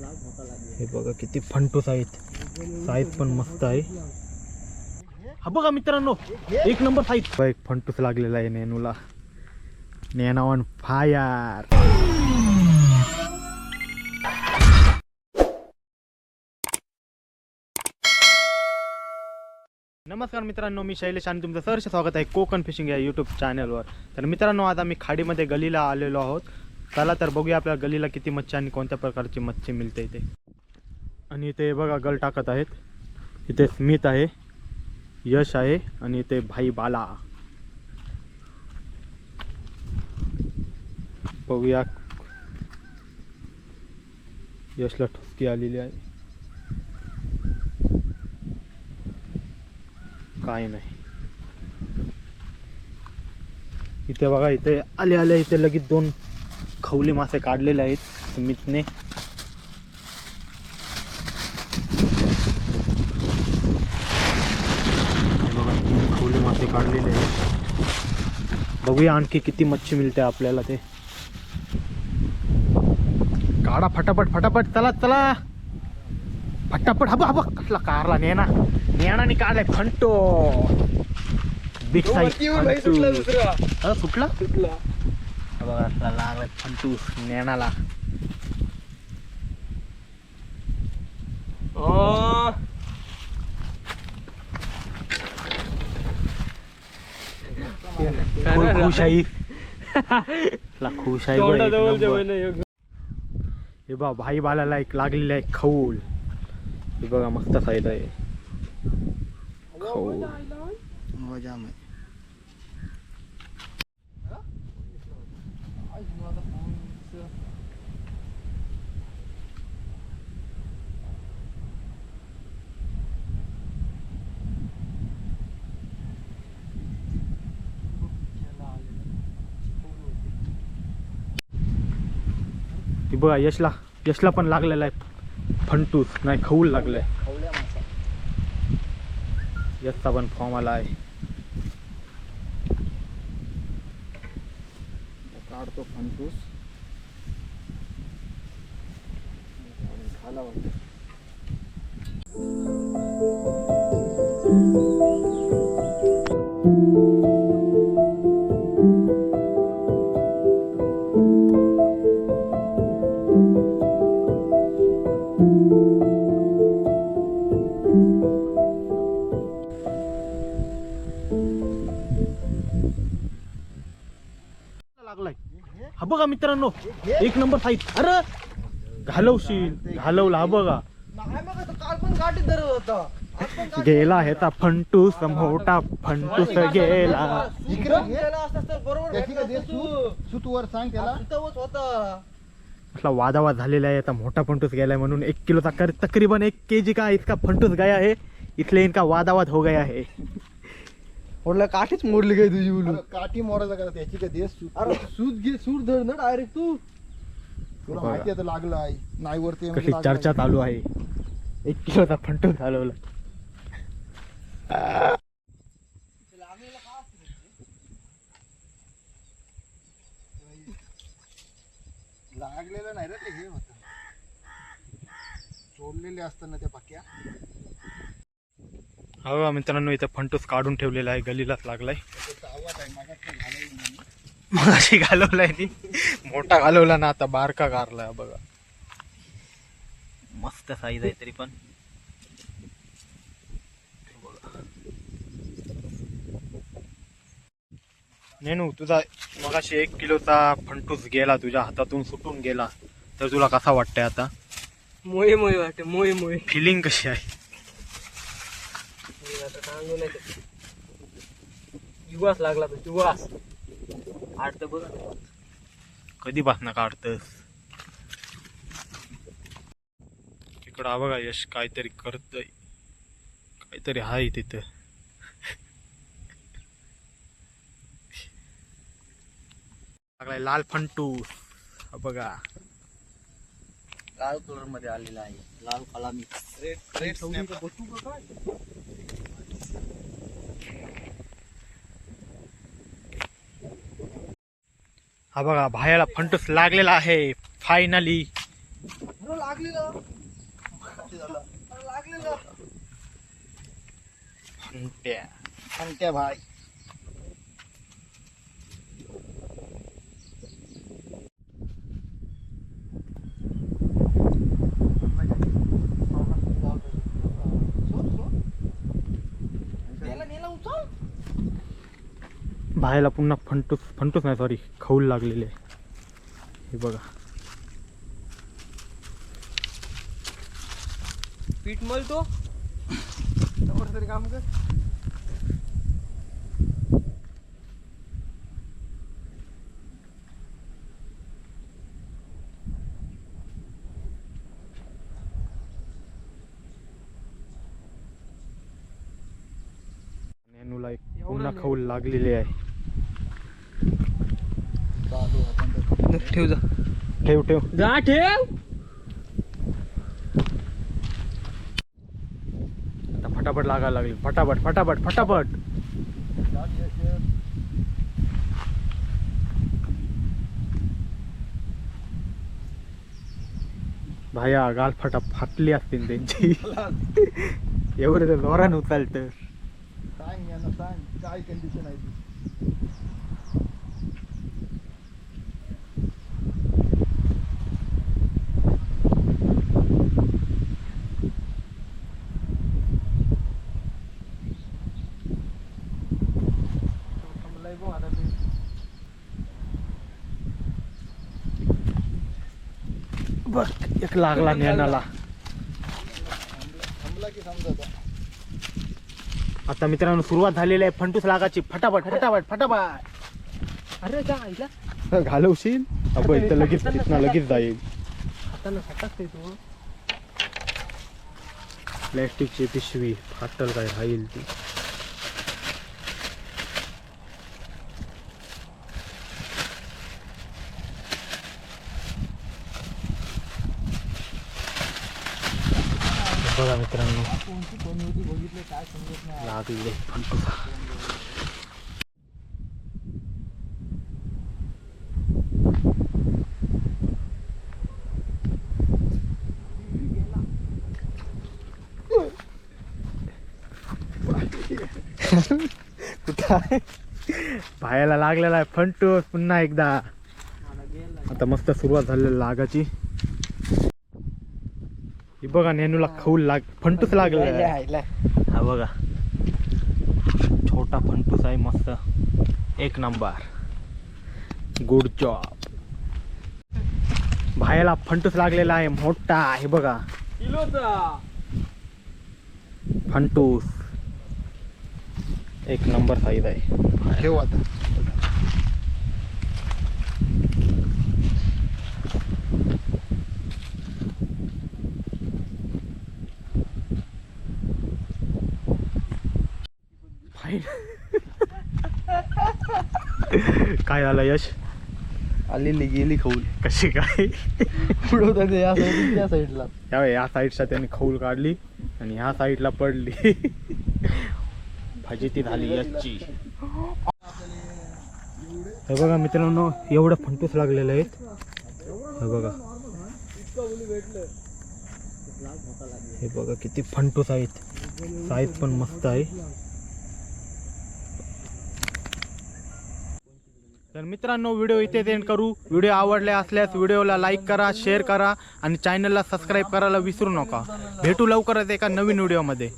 हे बघा किती फंटूस आहेत. साईज पण मस्त आहे. हा बघा मित्रांनो एक नंबर साईज. एक फंटूस लागलेला आहे नेनूला. नेना ऑन फायर नमस्कार मित्रांनो मी शैलेश आणि तुमचं सहर्ष स्वागत आहे कोकण फिशिंग या यूट्यूब चॅनलवर तर मित्रांनो आज आम्ही खाडीमध्ये गलीला आलेलो आहोत. चला तर बघूया आपल्या गलीला किती मच्छी आणि कोणत्या प्रकारची मच्छी मिळते इथे. आणि इथे बघा गल टाकत आहेत. इथे स्मित आहे यश आहे आणि इथे भाई बाला. बघूया. यशला ठुसकी आलेली आहे. काय नाही. इथे बघा इथे आले आले इथे लगेच दोन खवले मासे काढलेले आहेत. स्मितने खवले मासे काढलेले आहेत. बघूया आणखी किती मच्छी मिळते आपल्याला ते. काढा फटाफट फटाफट चला चला. फटाफट हबा हबा कसला कारला नेना नेणाने काढलाय फंटो बिग साईज सुटला सुटला बघा असला लागलाय फंटूस नेणाला. खुश खुश. हे बा भाई बालाला एक लागलेला आहे खऊल हे बघा मस्त साईज आहे. खऊल हे बघा यशला यशला पण लागलेला आहे. फंटूस नाही खाऊ लागलाय. यशचा पण फॉर्म आला आहे. काढतो फंटूस खाला लागलाय. हा बघा मित्रांनो एक नंबर साईज अरे घालवशील घालवला हा बघा. गेला ह्याचा फंटूस मोठा फंटूस गेला. सांग त्याला. असला वादावाद झालेला आहे आता मोठा फंटूस गेलाय म्हणून. एक किलोचा कर तकरीबन एक के जी का इसका फंटूस गया है इसलिए इनका वादावाद हो गया है म्हटलं काठीच मोडली काय तुझी अरे काठी मोरायचा करा त्याची का देस सूत अरे सूट घे सूट धर ना डायरेक्ट तू. तुला बघा. माहिती आहे लागलं आहे. नाही वरती कशी चर्चा चालू आहे. एक किलोचा फंटूस घालवला. लागलेलं नाही रे ते हे होत. सोडलेले असताना त्या पक्या हा बघा मित्रांनो इथं फंटूस काढून ठेवलेला आहे गलीलाच लागलाय. मग अशी घालवलाय नी मोठा घालवला ना आता बारका कारला बघा. मस्त साईज आहे तरी पण. नेनू तुझा मगाशी एक किलोचा फंटूस गेला तुझ्या हातातून सुटून गेला. तर तुला कसा वाटतंय आता? मोये मोये वाटते मोये मोये फिलिंग कशी आहे? शकत. युवास लागला तर युवास. आठ तर बघा. कधी बसणं काढतस तिकडं हा बघा यश काहीतरी करतय. काहीतरी आहे तिथं. लागलाय लाल फंटू. बघा. लाल कलरमध्ये आलेला आहे. लाल काला मिक्स रेड रेड हा बघा भायाला फंटूस लागलेला आहे फायनली लागलेलं. भाई. बाहेरला पुन्हा फंटूस फंटूस नाही सॉरी खौल लागलेले. हे बघा पीठ तरी काम कर खौल लागलेले आहे. ठेव जा. ठेव ठेव. जा ठेव. आता फटाफट लागायला लागली. फटाफट फटाफट फटाफट. भाया गाल फटा फाटली असतील त्यांची. एवढं तर जोरानं उचलतं सांग यांना सांग. काय कंडिशन आहे बघ एक लागला समजा आता. मित्रांनो सुरुवात झालेली आहे फंटूस लागाची. फटाफट फटाफट फटाफट. अरे आईला. घालवशील? अबो इथं लगेच तिथनं लगेच जाईल. हातानं सटकते तू. प्लॅस्टिकची पिशवी फाटल काय राहील ती? बघा मित्रांनो. लागले. फंटूस कुठं पायाला लागलेला आहे फंटू पुन्हा एकदा. आता मस्त सुरुवात झालेली लागाची. ही बघा नेनूला खऊल लाग फंटूस लागलेला आहे हा बघा छोटा फंटूस आहे मस्त एक नंबर गुड जॉब भायला फंटूस लागलेला आहे मोठा हे बघा किलोचा फंटूस एक नंबर साईज आहे ठेव आता फाईन काय झालं यश? आलेली गेली खऊल. कशी काय? ते या त्या साईडला या या साईडच्या त्यांनी खौल काढली आणि ह्या साईडला पडली. भाजी ती झाली याची हे बघा मित्रांनो एवढं फंटूस लागलेलं आहेत. हे बघा. हे बघा किती फंटूस आहेत. साईज पण मस्त आहे. तर मित्रांनो व्हिडिओ इथे एंड करू. व्हिडिओ आवडले असल्यास व्हिडिओला लाईक करा शेअर करा आणि चॅनलला सबस्क्राईब करायला विसरू नका. भेटू लवकरच एका नवीन व्हिडिओमध्ये.